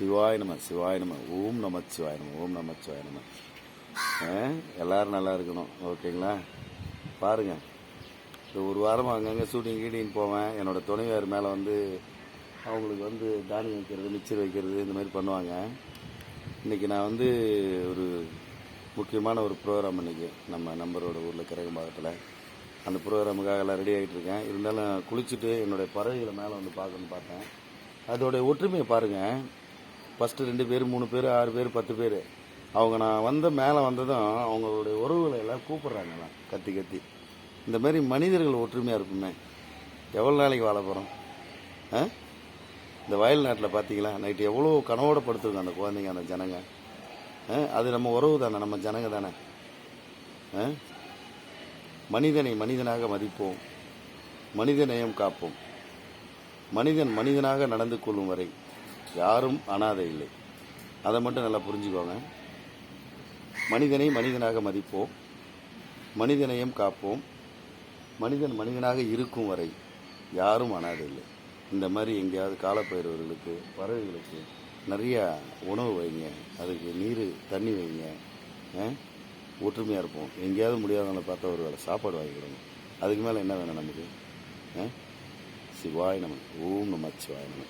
சிவாய நம சிவாய நம ஓம் நம நம ஓம் நம சிவாய நம. ஆ, எல்லாரும் நல்லா இருக்கணும் ஓகேங்களா? பாருங்க. இந்த ஒரு வாரம் அங்கங்கே ஷூட்டிங் கீட்டிங் போவேன். என்னோட துணைவியார் மேலே வந்து அவங்களுக்கு வந்து தானியம் வைக்கிறது மிச்சர் வைக்கிறது இந்த மாதிரி பண்ணுவாங்க. இன்னைக்கு நான் வந்து ஒரு முக்கியமான ஒரு ப்ரோக்ராம் இன்றைக்கி நம்ம நம்பரோட ஊரில் கிரகம்பாகத்தில் அந்த ப்ரோக்ராமுக்காக எல்லாம் ரெடி ஆகிட்டு இருக்கேன். இருந்தாலும் குளிச்சுட்டு என்னுடைய பறவைகளை மேலே வந்து பார்க்கணும்னு பார்த்தேன். அதோடைய ஒற்றுமையை பாருங்கள் ஃபஸ்ட்டு ரெண்டு பேர் மூணு பேர் ஆறு பேர் பத்து பேர். அவங்க நான் வந்த மேலே வந்ததும் அவங்களுடைய உறவுகளை எல்லாம் கூப்பிட்றாங்களாம் கத்தி கத்தி. இந்த மாதிரி மனிதர்கள் ஒற்றுமையாக இருக்குமே எவ்வளோ நாளைக்கு வாழ போகிறோம் ஆ? இந்த வயல் நாட்டில் பார்த்தீங்களா நைட்டு எவ்வளோ கனவோட படுத்துருங்க அந்த குழந்தைங்க அந்த ஜனங்க. ஆ? அது நம்ம உறவு தானே நம்ம ஜனங்க தானே. ஆ? மனிதனை மனிதனாக மதிப்போம். மனித நேயம் காப்போம். மனிதன் மனிதனாக நடந்து கொள்ளும் வரை. யாரும் அனாதை இல்லை. அதை மட்டும் நல்லா புரிஞ்சுக்கோங்க. மனிதனை மனிதனாக மதிப்போம். மனிதநேயம் காப்போம். மனிதன் மனிதனாக இருக்கும் வரை யாரும் அனாதை இல்லை. இந்த மாதிரி எங்கேயாவது காலப்பயிரவர்களுக்கு பறவைகளுக்கு நிறையா உணவு வைங்க. அதுக்கு நீர் தண்ணி வைங்க. ஒற்றுமையாக இருப்போம். எங்கேயாவது முடியாதவங்களை பார்த்தா ஒரு வேளை சாப்பாடு வாங்கிக்கிறோம் அதுக்கு மேலே என்ன வேணும் நமக்கு? ஆ? சிவாய ஓம் நம சிவாய் நம.